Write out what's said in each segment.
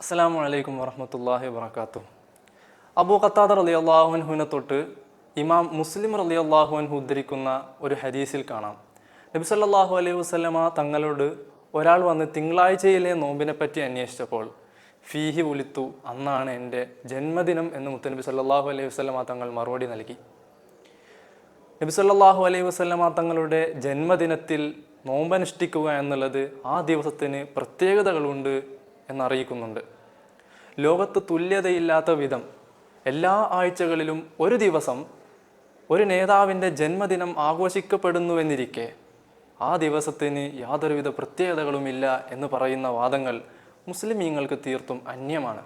അസ്സാം വലൈക്കും വറഹമത്തല്ലാഹി വാത്തു അബൂ ഖത്താദർ അലി അള്ളാഹുൻഹുവിനെ തൊട്ട് ഇമാം മുസ്ലിം അലി അള്ളാഹുൻഹു ഉദ്ധരിക്കുന്ന ഒരു ഹദീസിൽ കാണാം. നബി സല്ലാഹു അലൈഹി വസല്ലമ തങ്ങളോട് ഒരാൾ വന്ന് തിങ്കളാഴ്ചയിലെ നോമ്പിനെ പറ്റി അന്വേഷിച്ചപ്പോൾ ഫീഹി ഉലിത്തു അന്നാണ് എന്റെ ജന്മദിനം എന്ന് മുത്തനബി സല്ലാഹു അലൈഹി വസല്ലമ തങ്ങൾ മറുപടി നൽകി. നബി സല്ലാഹു അലൈഹി വസല്ലമ തങ്ങളുടെ ജന്മദിനത്തിൽ നോമ്പനുഷ്ഠിക്കുക എന്നുള്ളത് ആ ദിവസത്തിന് പ്രത്യേകതകളുണ്ട് എന്നറിയിക്കുന്നുണ്ട്. ലോകത്ത് തുല്യതയില്ലാത്ത വിധം എല്ലാ ആഴ്ചകളിലും ഒരു ദിവസം ഒരു നേതാവിന്റെ ജന്മദിനം ആഘോഷിക്കപ്പെടുന്നുവെന്നിരിക്കെ ആ ദിവസത്തിന് യാതൊരുവിധ പ്രത്യേകതകളുമില്ല എന്ന് പറയുന്ന വാദങ്ങൾ മുസ്ലിമീങ്ങൾക്ക് തീർത്തും അന്യമാണ്.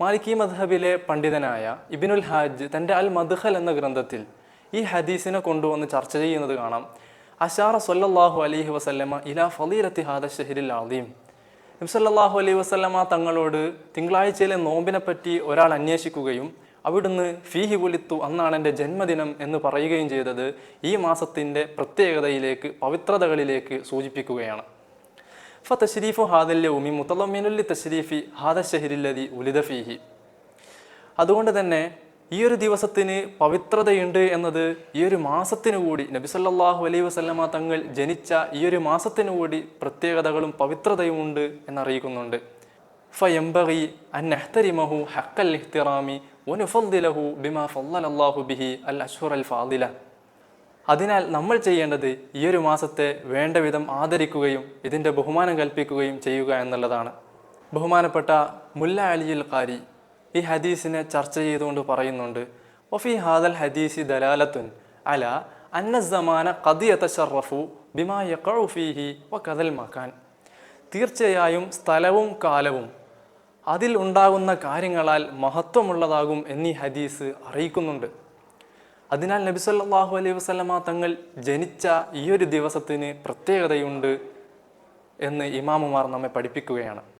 മാലിക്കി മദ്ഹബിലെ പണ്ഡിതനായ ഇബിനുൽ ഹാജ് തന്റെ അൽ മദ്ഹൽ എന്ന ഗ്രന്ഥത്തിൽ ഈ ഹദീസിനെ കൊണ്ടുവന്ന് ചർച്ച ചെയ്യുന്നത് കാണാം. അഷാറ സൊല്ലാഹു അലഹി വസല്ലമ ഇലാ ഫലീലത്തി ഹാദ ഷഹരിൽ ആദീം നബ്സല്ലാഹു അലൈഹി വസല്ലമ തങ്ങളോട് തിങ്കളാഴ്ചയിലെ നോമ്പിനെ പറ്റി ഒരാൾ അന്വേഷിക്കുകയും അവിടുന്ന് ഫീഹി കുലിത്തു അന്നാണ് എന്റെ ജന്മദിനം എന്ന് പറയുകയും ചെയ്തത് ഈ മാസത്തിന്റെ പ്രത്യേകതയിലേക്ക് പവിത്രതകളിലേക്ക് സൂചിപ്പിക്കുകയാണ്. ഫ തശ്രീഫു ഹാദല്യ ഉമി മുത്തലമിനുല്ലി തഷ്രീഫി ഹാദ ഷഹരില്ലതി ഉലിദ ഫീഹി. അതുകൊണ്ട് തന്നെ ഈ ഒരു ദിവസത്തിന് പവിത്രതയുണ്ട് എന്നത് ഈ ഒരു മാസത്തിനു കൂടി നബി സല്ലല്ലാഹു അലൈഹി വസല്ലമ തങ്ങൾ ജനിച്ച ഈ ഒരു മാസത്തിനു കൂടി പ്രത്യേകതകളും പവിത്രതയും ഉണ്ട് എന്നറിയിക്കുന്നുണ്ട്. ഫയംബഗി അൻ നഹ്തരിമഹു ഹക്കൽ ഇഹ്തിറാമി വനുഫദ്ദിലഹു ബിമാ ഫല്ലാഹു ബിഹി അൽ അഷ്ഹുർ അൽ ഫാദില. അതിനാൽ നമ്മൾ ചെയ്യേണ്ടത് ഈ ഒരു മാസത്തെ വേണ്ട വിധം ആദരിക്കുകയും ഇതിന്റെ ബഹുമാനം കൽപ്പിക്കുകയും ചെയ്യുക എന്നുള്ളതാണ്. ബഹുമാനപ്പെട്ട മുല്ല അലിയുൽ ഖാരി ഈ ഹദീസിനെ ചർച്ച ചെയ്തുകൊണ്ട് പറയുന്നുണ്ട് ഒഫി ഹാദൽ ഹദീസി ദലാലത്തുൻ അല അന്നസമാന സമാന കദിയതഷറഫു ബിമാ യഖഉ ഫീഹി വ കദൽ മക്കാൻ തീർച്ചയായും സ്ഥലവും കാലവും അതിൽ ഉണ്ടാകുന്ന കാര്യങ്ങളാൽ മഹത്വമുള്ളതാകും എന്നീ ഹദീസ് അറിയിക്കുന്നുണ്ട്. അതിനാൽ നബി സല്ലല്ലാഹു അലൈഹി വസല്ലമ തങ്ങൾ ജനിച്ച ഈ ഒരു ദിവസത്തിന് പ്രത്യേകതയുണ്ട് എന്ന് ഇമാമുമാർ നമ്മെ പഠിപ്പിക്കുകയാണ്.